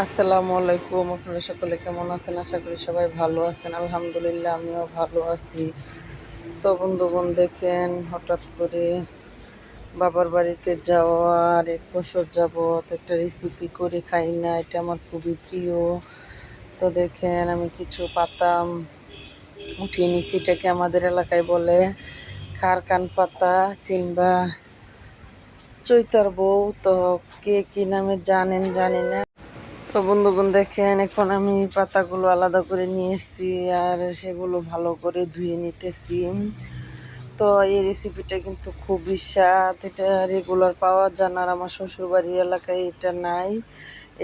আসসালামু আলাইকুম, আপনারা সকলে কেমন আছেন? আশা করি সবাই ভালো আছেন। আলহামদুলিল্লাহ, আমিও ভালো আছি। তো বন্ধুগণ দেখেন, হঠাৎ করে বাবার বাড়িতে যাওয়ার এক বছর যাবৎ একটা রেসিপি করে খাই না, এটা আমার খুবই প্রিয়। তো দেখেন, আমি কিছু পাতাম উঠিয়ে নিছি, এটাকে আমাদের এলাকায় বলে খারকান পাতা কিংবা চৈতার বউ। তো কে কি নামে জানেন, জানি না। তো বন্ধুগণ দেখেন, এখন আমি পাতাগুলো আলাদা করে নিয়েছি আর সেগুলো ভালো করে ধুয়ে নিতেছি। তো এই রেসিপিটা কিন্তু খুবই স্বাদ। এটা রেগুলার পাওয়া আর আমার শ্বশুরবাড়ি এলাকায় এটা নাই।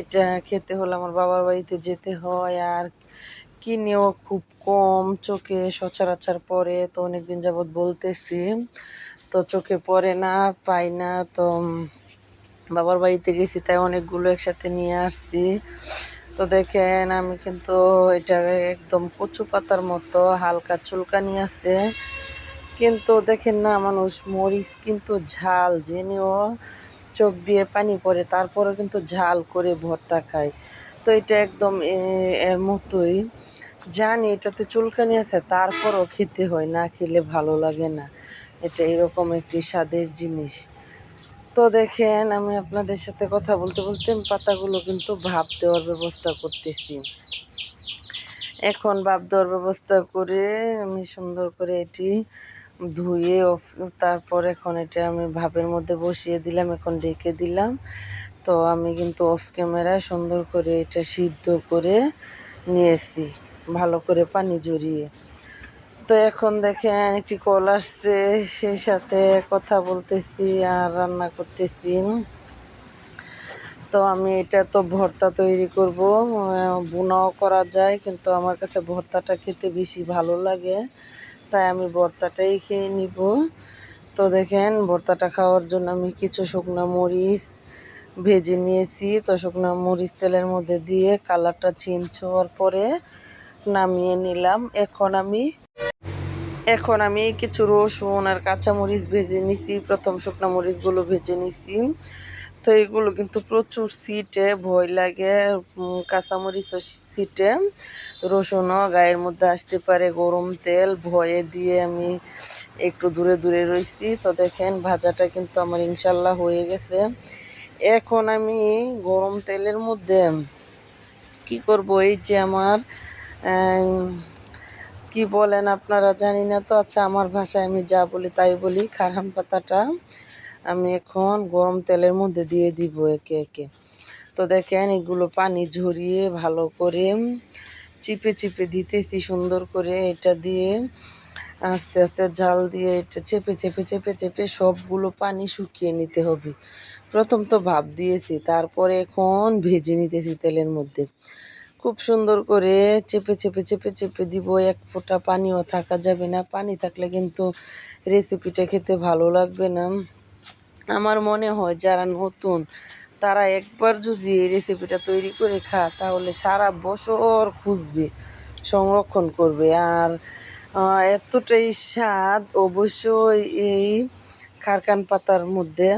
এটা খেতে হলে আমার বাবার বাড়িতে যেতে হয় আর কিনেও খুব কম, চোখে সচরাচর পরে তো অনেকদিন যাবৎ বলতেছি, তো চোখে পড়ে না, পাই না, তো বাবার বাড়িতে গেছি, তাই অনেকগুলো একসাথে নিয়ে আসছি। তো দেখেন, আমি কিন্তু এটা একদম কচু পাতার মতো হালকা চুলকানি আছে। কিন্তু দেখেন না, মানুষ মরিচ কিন্তু ঝাল, জেনেও চোখ দিয়ে পানি পড়ে, তারপরেও কিন্তু ঝাল করে ভর্তা খায়। তো এটা একদম এর মতোই। জানি এটাতে চুলকানি আছে, তারপরও খেতে হয়, না খেলে ভালো লাগে না। এটা এরকম একটি স্বাদের জিনিস। তো দেখেন, আমি আপনাদের সাথে কথা বলতে বলতে পাতাগুলো কিন্তু ভাপ দেওয়ার ব্যবস্থা করতেছি। এখন ভাপ দেওয়ার ব্যবস্থা করে আমি সুন্দর করে এটি ধুয়ে তারপর এখন এটা আমি ভাপের মধ্যে বসিয়ে দিলাম, এখন ডেকে দিলাম। তো আমি কিন্তু অফ ক্যামেরায় সুন্দর করে এটা সিদ্ধ করে নিয়েছি, ভালো করে পানি জড়িয়ে তো এখন দেখেন একটি কল আসছে, সেই সাথে কথা বলতেছি আর রান্না করতেছি। তো আমি এটা তো ভর্তা তৈরি করব বুনাও করা যায়, কিন্তু আমার কাছে ভর্তাটা খেতে বেশি ভালো লাগে, তাই আমি ভর্তাটাই খেয়ে নিব। তো দেখেন ভর্তাটা খাওয়ার জন্য আমি কিছু শুকনো মরিচ ভেজে নিয়েছি। তো শুকনো মরিচ তেলের মধ্যে দিয়ে কালারটা চেঞ্জ হওয়ার পরে নামিয়ে নিলাম। এখন আমি এখন আমি কিছু রসুন আর কাঁচামরিচ ভেজে নিছি। প্রথম শুকনো মরিচগুলো ভেজে নিছি। তো এগুলো কিন্তু প্রচুর সিটে ভয় লাগে। কাঁচামরিচও সিটে রসুনও গায়ের মধ্যে আসতে পারে গরম তেল ভয়ে দিয়ে আমি একটু দূরে দূরে রয়েছি তো দেখেন ভাজাটা কিন্তু আমার ইনশাল্লাহ হয়ে গেছে। এখন আমি গরম তেলের মধ্যে কি করব? এই যে আমার আম, কি বলেন আপনারা জানি না তো। আচ্ছা আমার ভাষায় আমি যা বলি তাই বলি। খারাম পাতাটা আমি এখন গরম তেলের মধ্যে দিয়ে দিব একে একে। তো দেখেন, এগুলো পানি ঝরিয়ে ভালো করে চিপে চিপে দিতেছি, সুন্দর করে এটা দিয়ে আস্তে আস্তে ঝাল দিয়ে এটা চেপে চেপে চেপে চেপে সবগুলো পানি শুকিয়ে নিতে হবে। প্রথম তো ভাপ দিয়েছি, তারপরে এখন ভেজে নিতেছি তেলের মধ্যে। খুব সুন্দর করে চেপে চেপে চেপে চেপে দিব। এক ফোঁটা পানিও থাকা যাবে না। পানি থাকলে কিন্তু রেসিপিটা খেতে ভালো লাগবে না। আমার মনে হয় যারা নতুন, তারা একবার যদি এই রেসিপিটা তৈরি করে খা, তাহলে সারা বছর খুঁজবে, সংরক্ষণ করবে। আর এতটাই স্বাদ অবশ্যই এই খারকান পাতার মধ্যে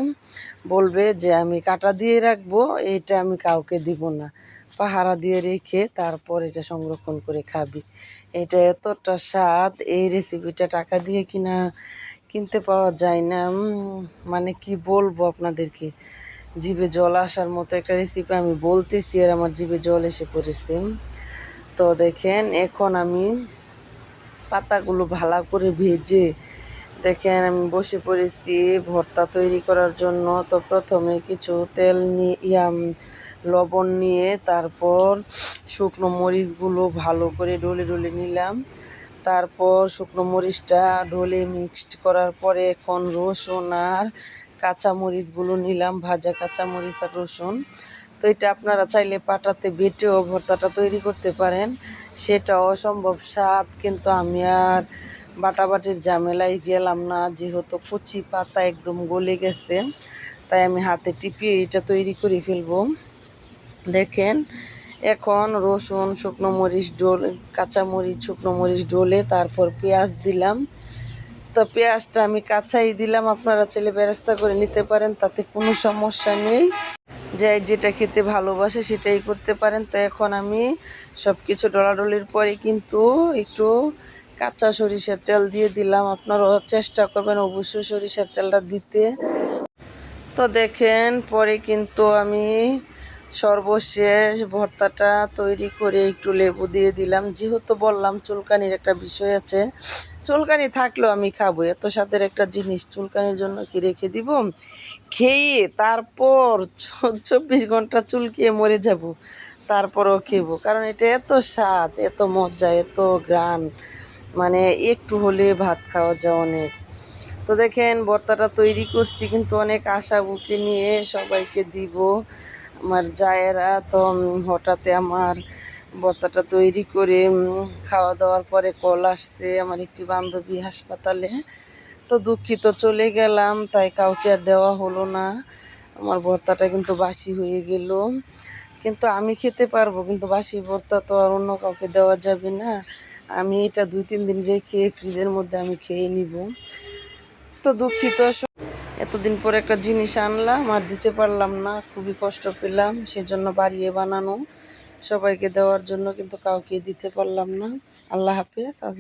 বলবে যে, আমি কাটা দিয়ে রাখব, এটা আমি কাউকে দিব না। পাহারা দিয়ে রেখে তারপর এটা সংরক্ষণ করে খাবি। এটা এতটা স্বাদ, এই রেসিপিটা টাকা দিয়ে কিনা কিনতে পাওয়া যায় না। মানে কি বলব আপনাদেরকে? জিভে জল আসার মতো একটা রেসিপি আমি বলতেছি আর আমার জিভে জল এসে পড়েছে। তো দেখেন, এখন আমি পাতাগুলো ভালো করে ভেজে, দেখেন আমি বসে পড়েছি ভর্তা তৈরি করার জন্য। তো প্রথমে কিছু তেল নিয়ে লবণ নিয়ে তারপর শুকনো মরিচগুলো ভালো করে ডলে ডলে নিলাম। তারপর শুকনো মরিচটা ঢলে মিক্সড করার পরে এখন রসুন আর কাঁচা মরিচগুলো নিলাম, ভাজা কাঁচা মরিচ আর রসুন। তো এটা আপনারা চাইলে পাটাতে বেটেও ভর্তাটা তৈরি করতে পারেন। সেটা অসম্ভব স্বাদ, কিন্তু আমি আর বাটাবাটির ঝামেলায় গেলাম না, যেহেতু কচি পাতা একদম গলে গেছে, তাই আমি হাতে টিপিয়ে এটা তৈরি করে ফেলব। দেখেন, এখন রসুন, শুকনো মরিচ ডোল, কাঁচা মরিচ, শুকনো মরিচ ডোলে তারপর পেঁয়াজ দিলাম। তো পেঁয়াজটা আমি কাঁচাই দিলাম, আপনারা ছেলে বেরেস্তা করে নিতে পারেন, তাতে কোনো সমস্যা নেই। যে যেটা খেতে ভালোবাসে সেটাই করতে পারেন। তো এখন আমি সব কিছু ডলাডলির পরে কিন্তু একটু কাঁচা সরিষার তেল দিয়ে দিলাম। আপনারা চেষ্টা করবেন অবশ্যই সরিষার তেলটা দিতে। তো দেখেন, পরে কিন্তু আমি সর্বশেষ ভর্তাটা তৈরি করে একটু লেবু দিয়ে দিলাম। যেহেতু বললাম চুলকানির একটা বিষয় আছে, চুলকানি থাকলেও আমি খাব। এত স্বাদের একটা জিনিস চুলকানির জন্য কি রেখে দিব? খেয়ে তারপর চব্বিশ ঘণ্টা চুলকিয়ে মরে যাব, তারপরও খেবো। কারণ এটা এত স্বাদ, এত মজা, এত গ্রান। মানে একটু হলে ভাত খাওয়া যায় অনেক। তো দেখেন, ভর্তাটা তৈরি করছি, কিন্তু অনেক আশা বুকে নিয়ে সবাইকে দিব। আমার জায়েরা তো হঠাৎ আমার ভর্তাটা তৈরি করে খাওয়া দাওয়ার পরে কল আসছে আমার একটি বান্ধবী হাসপাতালে। তো দুঃখিত, চলে গেলাম, তাই কাউকে আর দেওয়া হলো না। আমার ভর্তাটা কিন্তু বাসি হয়ে গেল। কিন্তু আমি খেতে পারব, কিন্তু বাসি ভর্তা তো আর অন্য কাউকে দেওয়া যাবে না। আমি এটা দুই, তিন দিন রেখে ফ্রিজের মধ্যে আমি খেয়ে নিব। তো দুঃখিত এতদিন পরে একটা জিনিস আনলাম আর দিতে পারলাম না, খুবই কষ্ট পেলাম, সেজন্য বাড়িয়ে বানানো। সবাইকে দেওয়ার জন্য কিন্তু কাউকে দিতে পারলাম না। আল্লাহ হাফেজ, আজ